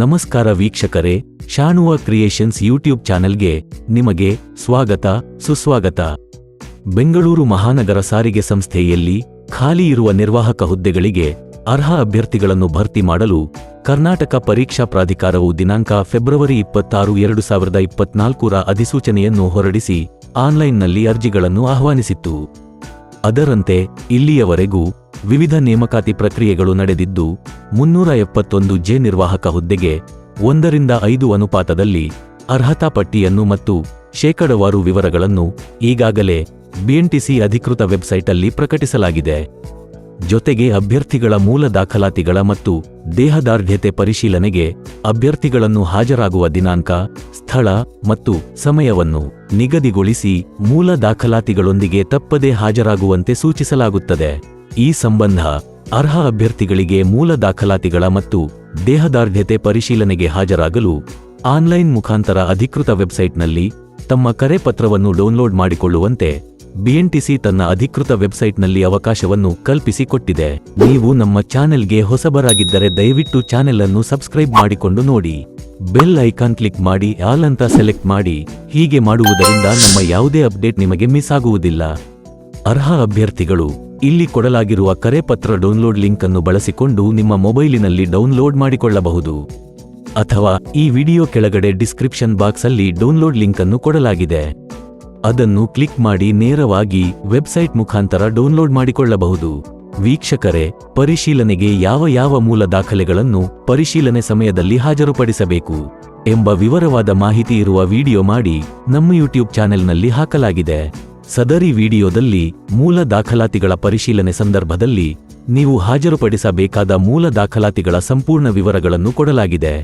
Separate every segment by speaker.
Speaker 1: ನಮಸ್ಕಾರ ವೀಕ್ಷಕರೇ ಶಾನುವ creations YouTube ಚಾನೆಲ್ಗೆ ನಿಮಗೆ ಸ್ವಾಗತ, ಸುಸ್ವಾಗತ. ಬೆಂಗಳೂರು ಮಹಾನಗರ ಸಾರಿಗೆ ಸಂಸ್ಥೆಯಲ್ಲಿ ಖಾಲಿ ಇರುವ ನಿರ್ವಾಹಕ ಹುದ್ದೆಗಳಿಗೆ ಅರ್ಹ ಅಭ್ಯರ್ಥಿಗಳನ್ನು ಭರ್ತಿ ಮಾಡಲು ಕರ್ನಾಟಕ ಪರೀಕ್ಷಾ ಪ್ರಾಧಿಕಾರವು ದಿನಾಂಕ ಫೆಬ್ರವರಿ ಇಪ್ಪತ್ತಾರು, ಎರಡು ಸಾವಿರದ ಇಪ್ಪತ್ನಾಲ್ಕರ ಅಧಿಸೂಚನೆಯನ್ನು ಹೊರಡಿಸಿ ಆನ್ಲೈನ್ನಲ್ಲಿ ಅರ್ಜಿಗಳನ್ನು ಆಹ್ವಾನಿಸಿತ್ತು. ಅದರಂತೆ, ಇಲ್ಲಿಯವರೆಗೂ ವಿವಿಧ ನೇಮಕಾತಿ ಪ್ರಕ್ರಿಯೆಗಳು ನಡೆದಿದ್ದು ಮುನ್ನೂರ ಎಪ್ಪತ್ತೊಂದು ಜೆ ನಿರ್ವಾಹಕ ಹುದ್ದೆಗೆ ಒಂದರಿಂದ ಐದು ಅನುಪಾತದಲ್ಲಿ ಅರ್ಹತಾ ಪಟ್ಟಿಯನ್ನು ಮತ್ತು ಶೇಕಡವಾರು ವಿವರಗಳನ್ನು ಈಗಾಗಲೇ ಬಿಎನ್ಟಿಸಿ ಅಧಿಕೃತ ವೆಬ್ಸೈಟಲ್ಲಿ ಪ್ರಕಟಿಸಲಾಗಿದೆ. ಜೊತೆಗೆ ಅಭ್ಯರ್ಥಿಗಳ ಮೂಲ ದಾಖಲಾತಿಗಳ ಮತ್ತು ದೇಹದಾರ್ಢ್ಯತೆ ಪರಿಶೀಲನೆಗೆ ಅಭ್ಯರ್ಥಿಗಳನ್ನು ಹಾಜರಾಗುವ ದಿನಾಂಕ, ಸ್ಥಳ ಮತ್ತು ಸಮಯವನ್ನು ನಿಗದಿಗೊಳಿಸಿ ಮೂಲ ದಾಖಲಾತಿಗಳೊಂದಿಗೆ ತಪ್ಪದೇ ಹಾಜರಾಗುವಂತೆ ಸೂಚಿಸಲಾಗುತ್ತದೆ. ಈ ಸಂಬಂಧ ಅರ್ಹ ಅಭ್ಯರ್ಥಿಗಳಿಗೆ ಮೂಲ ದಾಖಲಾತಿಗಳ ಮತ್ತು ದೇಹದಾರ್ಢ್ಯತೆ ಪರಿಶೀಲನೆಗೆ ಹಾಜರಾಗಲು ಆನ್ಲೈನ್ ಮುಖಾಂತರ ಅಧಿಕೃತ ವೆಬ್ಸೈಟ್ನಲ್ಲಿ ತಮ್ಮ ಕರೆ ಪತ್ರವನ್ನು ಡೌನ್ಲೋಡ್ ಮಾಡಿಕೊಳ್ಳುವಂತೆ ಬಿಎನ್ಟಿಸಿ ತನ್ನ ಅಧಿಕೃತ ವೆಬ್ಸೈಟ್ನಲ್ಲಿ ಅವಕಾಶವನ್ನು ಕಲ್ಪಿಸಿಕೊಟ್ಟಿದೆ. ನೀವು ನಮ್ಮ ಚಾನೆಲ್ಗೆ ಹೊಸಬರಾಗಿದ್ದರೆ ದಯವಿಟ್ಟು ಚಾನೆಲ್ ಅನ್ನು ಸಬ್ಸ್ಕ್ರೈಬ್ ಮಾಡಿಕೊಂಡು ನೋಡಿ. ಬೆಲ್ ಐಕಾನ್ ಕ್ಲಿಕ್ ಮಾಡಿ, ಆಲ್ ಅಂತ ಸೆಲೆಕ್ಟ್ ಮಾಡಿ. ಹೀಗೆ ಮಾಡುವುದರಿಂದ ನಮ್ಮ ಯಾವುದೇ ಅಪ್ಡೇಟ್ ನಿಮಗೆ ಮಿಸ್ ಆಗುವುದಿಲ್ಲ. ಅರ್ಹ ಅಭ್ಯರ್ಥಿಗಳು ಇಲ್ಲಿ ಕೊಡಲಾಗಿರುವ ಕರೆ ಪತ್ರ ಡೌನ್ಲೋಡ್ ಲಿಂಕ್ ಅನ್ನು ಬಳಸಿಕೊಂಡು ನಿಮ್ಮ ಮೊಬೈಲಿನಲ್ಲಿ ಡೌನ್ಲೋಡ್ ಮಾಡಿಕೊಳ್ಳಬಹುದು. ಅಥವಾ ಈ ವಿಡಿಯೋ ಕೆಳಗಡೆ ಡಿಸ್ಕ್ರಿಪ್ಷನ್ ಬಾಕ್ಸ್ ಅಲ್ಲಿ ಡೌನ್ಲೋಡ್ ಲಿಂಕ್ ಅನ್ನು ಕೊಡಲಾಗಿದೆ. ಅದನ್ನು ಕ್ಲಿಕ್ ಮಾಡಿ ನೇರವಾಗಿ ವೆಬ್ಸೈಟ್ ಮುಖಾಂತರ ಡೌನ್ಲೋಡ್ ಮಾಡಿಕೊಳ್ಳಬಹುದು. ವೀಕ್ಷಕರೇ, ಪರಿಶೀಲನೆಗೆ ಯಾವ ಯಾವ ಮೂಲ ದಾಖಲೆಗಳನ್ನು ಪರಿಶೀಲನೆ ಸಮಯದಲ್ಲಿ ಹಾಜರುಪಡಿಸಬೇಕು ಎಂಬ ವಿವರವಾದ ಮಾಹಿತಿ ಇರುವ ವಿಡಿಯೋ ಮಾಡಿ ನಮ್ಮ ಯೂಟ್ಯೂಬ್ ಚಾನೆಲ್ನಲ್ಲಿ ಹಾಕಲಾಗಿದೆ. ಸದರಿ ವಿಡಿಯೋದಲ್ಲಿ ಮೂಲ ದಾಖಲಾತಿಗಳ ಪರಿಶೀಲನೆ ಸಂದರ್ಭದಲ್ಲಿ ನೀವು ಹಾಜರುಪಡಿಸಬೇಕಾದ ಮೂಲ ದಾಖಲಾತಿಗಳ ಸಂಪೂರ್ಣ ವಿವರಗಳನ್ನು ಕೊಡಲಾಗಿದೆ.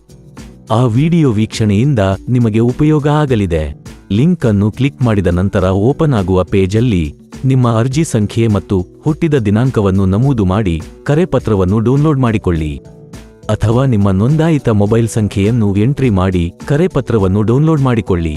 Speaker 1: ಆ ವಿಡಿಯೋ ವೀಕ್ಷಣೆಯಿಂದ ನಿಮಗೆ ಉಪಯೋಗ ಆಗಲಿದೆ. ಲಿಂಕ್ ಅನ್ನು ಕ್ಲಿಕ್ ಮಾಡಿದ ನಂತರ ಓಪನ್ ಆಗುವ ಪೇಜಲ್ಲಿ ನಿಮ್ಮ ಅರ್ಜಿ ಸಂಖ್ಯೆ ಮತ್ತು ಹುಟ್ಟಿದ ದಿನಾಂಕವನ್ನು ನಮೂದು ಮಾಡಿ ಕರೆಪತ್ರವನ್ನು ಡೌನ್ಲೋಡ್ ಮಾಡಿಕೊಳ್ಳಿ. ಅಥವಾ ನಿಮ್ಮ ನೋಂದಾಯಿತ ಮೊಬೈಲ್ ಸಂಖ್ಯೆಯನ್ನು ಎಂಟ್ರಿ ಮಾಡಿ ಕರೆಪತ್ರವನ್ನು ಡೌನ್ಲೋಡ್ ಮಾಡಿಕೊಳ್ಳಿ.